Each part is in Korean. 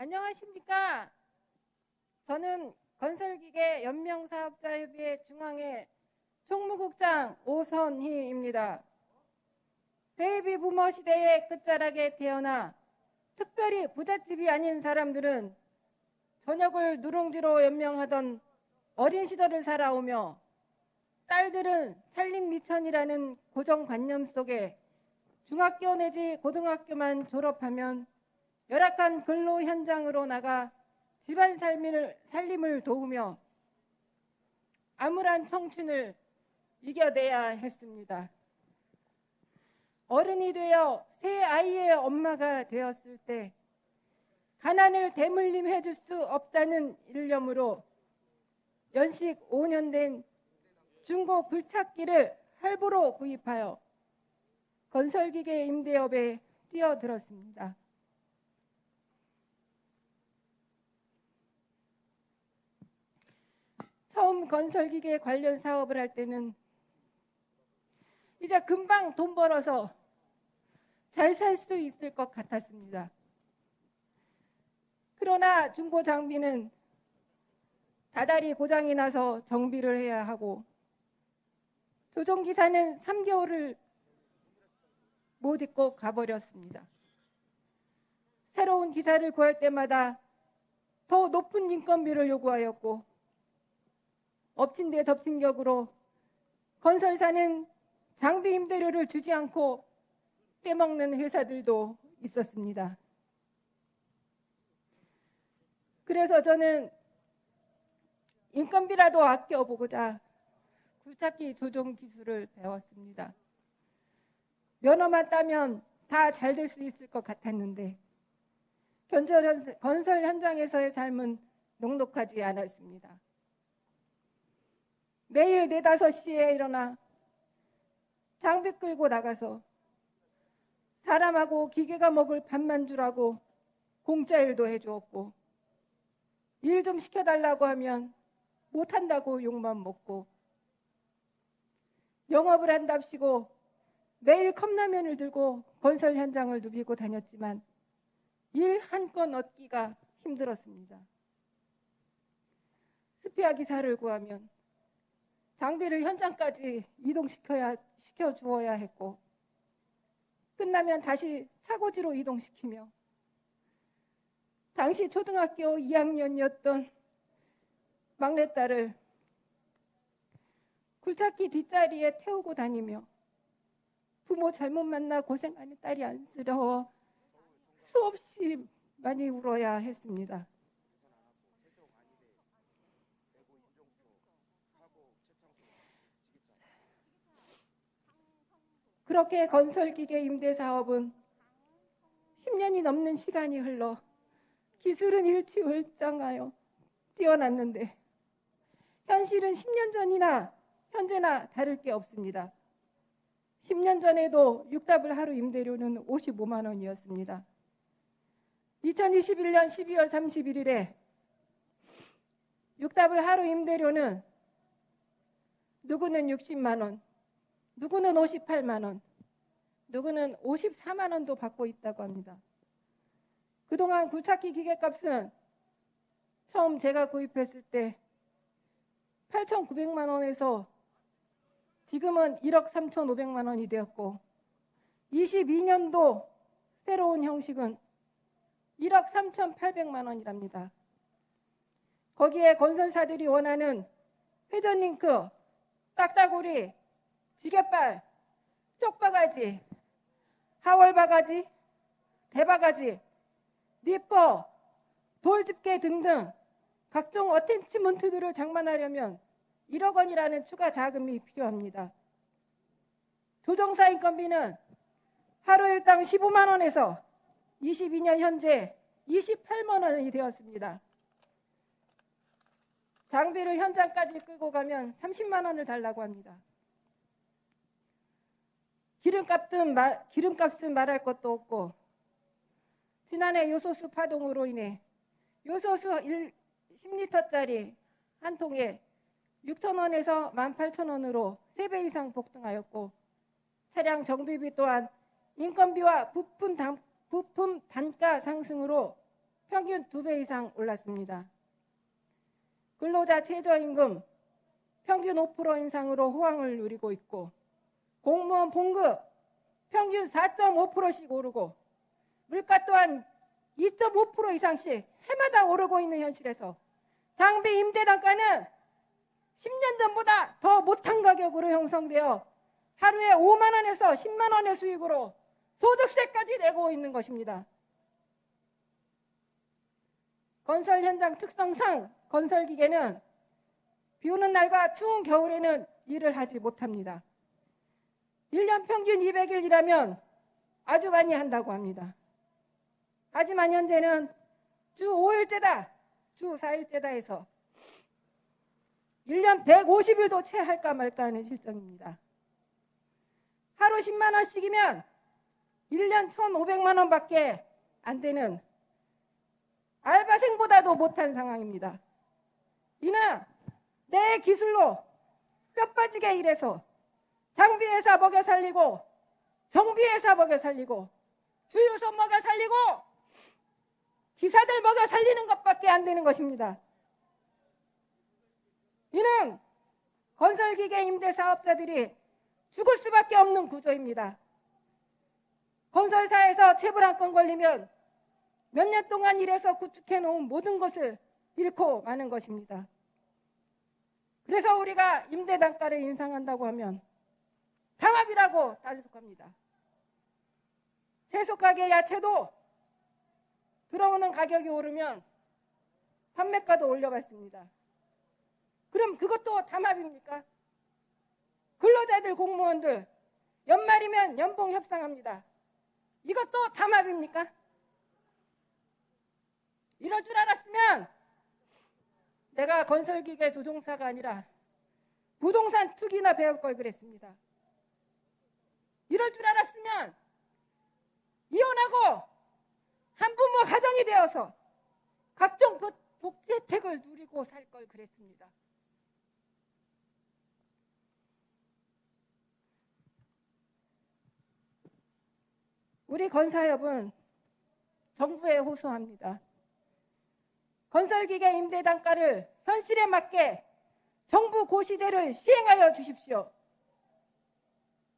안녕하십니까. 저는 건설기계 연명사업자협의회 중앙회 총무국장 오선희입니다. 베이비 부머 시대의 끝자락에 태어나 특별히 부잣집이 아닌 사람들은 저녁을 누룽지로 연명하던 어린 시절을 살아오며 딸들은 살림 미천이라는 고정관념 속에 중학교 내지 고등학교만 졸업하면 열악한 근로 현장으로 나가 집안 삶을, 살림을 도우며 암울한 청춘을 이겨내야 했습니다. 어른이 되어 새 아이의 엄마가 되었을 때 가난을 대물림해 줄 수 없다는 일념으로 연식 5년 된 중고 굴착기를 할부로 구입하여 건설기계 임대업에 뛰어들었습니다. 처음 건설 기계 관련 사업을 할 때는 이제 금방 돈 벌어서 잘 살 수 있을 것 같았습니다. 그러나 중고 장비는 다달이 고장이 나서 정비를 해야 하고 조종기사는 3개월을 못 입고 가버렸습니다. 새로운 기사를 구할 때마다 더 높은 인건비를 요구하였고 엎친 데 덮친 격으로 건설사는 장비 임대료를 주지 않고 떼먹는 회사들도 있었습니다. 그래서 저는 인건비라도 아껴보고자 굴착기 조종 기술을 배웠습니다. 면허만 따면 다 잘 될 수 있을 것 같았는데 건설 현장에서의 삶은 녹록하지 않았습니다. 매일 4, 5시에 일어나 장비 끌고 나가서 사람하고 기계가 먹을 밥만 주라고 공짜 일도 해주었고 일 좀 시켜달라고 하면 못한다고 욕만 먹고 영업을 한답시고 매일 컵라면을 들고 건설 현장을 누비고 다녔지만 일 한 건 얻기가 힘들었습니다. 스피아 기사를 구하면 장비를 현장까지 이동시켜야 시켜 주어야 했고 끝나면 다시 차고지로 이동시키며 당시 초등학교 2학년이었던 막내딸을 굴착기 뒷자리에 태우고 다니며 부모 잘못 만나 고생하는 딸이 안쓰러워 수없이 많이 울어야 했습니다. 그렇게 건설기계 임대 사업은 10년이 넘는 시간이 흘러 기술은 일치월장하여 뛰어났는데 현실은 10년 전이나 현재나 다를 게 없습니다. 10년 전에도 육답을 하루 임대료는 55만 원이었습니다. 2021년 12월 31일에 육답을 하루 임대료는 누구는 60만 원, 누구는 58만 원, 누구는 54만 원도 받고 있다고 합니다. 그동안 굴착기 기계값은 처음 제가 구입했을 때 8,900만 원에서 지금은 1억 3,500만 원이 되었고 22년도 새로운 형식은 1억 3,800만 원이랍니다. 거기에 건설사들이 원하는 회전링크, 딱따구리, 지게발, 쪽바가지, 하월바가지, 대바가지, 리퍼, 돌집게 등등 각종 어텐치먼트들을 장만하려면 1억 원이라는 추가 자금이 필요합니다. 조정사 인건비는 하루 일당 15만 원에서 22년 현재 28만 원이 되었습니다. 장비를 현장까지 끌고 가면 30만 원을 달라고 합니다. 기름값은, 마, 기름값은 말할 것도 없고 지난해 요소수 파동으로 인해 요소수 1, 10리터짜리 한 통에 6천원에서 18,000원으로 3배 이상 폭등하였고 차량 정비비 또한 인건비와 부품, 단, 부품 단가 상승으로 평균 두배 이상 올랐습니다. 근로자 최저임금 평균 5% 인상으로 호황을 누리고 있고 공무원 봉급 평균 4.5%씩 오르고 물가 또한 2.5% 이상씩 해마다 오르고 있는 현실에서 장비 임대 단가는 10년 전보다 더 못한 가격으로 형성되어 하루에 5만 원에서 10만 원의 수익으로 소득세까지 내고 있는 것입니다. 건설 현장 특성상 건설 기계는 비 오는 날과 추운 겨울에는 일을 하지 못합니다. 1년 평균 200일 일하면 아주 많이 한다고 합니다. 하지만 현재는 주 5일째다, 주 4일째다 해서 1년 150일도 채 할까 말까 하는 실정입니다. 하루 10만 원씩이면 1년 1,500만 원 밖에 안 되는 알바생보다도 못한 상황입니다. 이는 내 기술로 뼈 빠지게 일해서 장비회사 먹여 살리고 정비회사 먹여 살리고 주유소 먹여 살리고 기사들 먹여 살리는 것밖에 안 되는 것입니다. 이는 건설기계 임대 사업자들이 죽을 수밖에 없는 구조입니다. 건설사에서 체불 한건 걸리면 몇 년 동안 일해서 구축해 놓은 모든 것을 잃고 마는 것입니다. 그래서 우리가 임대 단가를 인상한다고 하면 담합이라고 단속합니다. 채소 가게 야채도 들어오는 가격이 오르면 판매가도 올려갔습니다. 그럼 그것도 담합입니까? 근로자들 공무원들 연말이면 연봉 협상합니다. 이것도 담합입니까? 이럴 줄 알았으면 내가 건설기계 조종사가 아니라 부동산 투기나 배울 걸 그랬습니다. 이럴 줄 알았으면 이혼하고 한부모 가정이 되어서 각종 복- 복지 혜택을 누리고 살 걸 그랬습니다. 우리 건사협은 정부에 호소합니다. 건설기계 임대 단가를 현실에 맞게 정부 고시대를 시행하여 주십시오.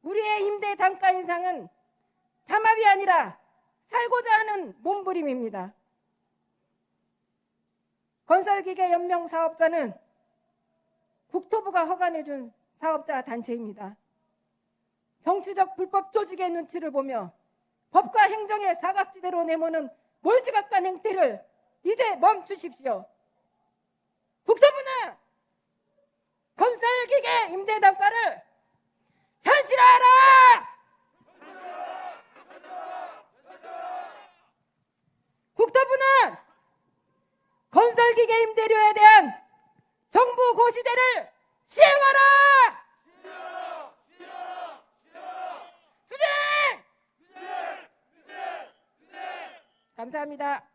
우리의 임대 단가 인상은 담합이 아니라 살고자 하는 몸부림입니다. 건설기계 연명 사업자는 국토부가 허가내준 사업자 단체입니다. 정치적 불법 조직의 눈치를 보며 법과 행정의 사각지대로 내모는 몰지각한 행태를 이제 멈추십시오. 국토부는 건설기계 임대 단가를 현실화하라! 국토부는 건설기계 임대료에 대한 정부 고시대를 시행하라! 수정! 감사합니다.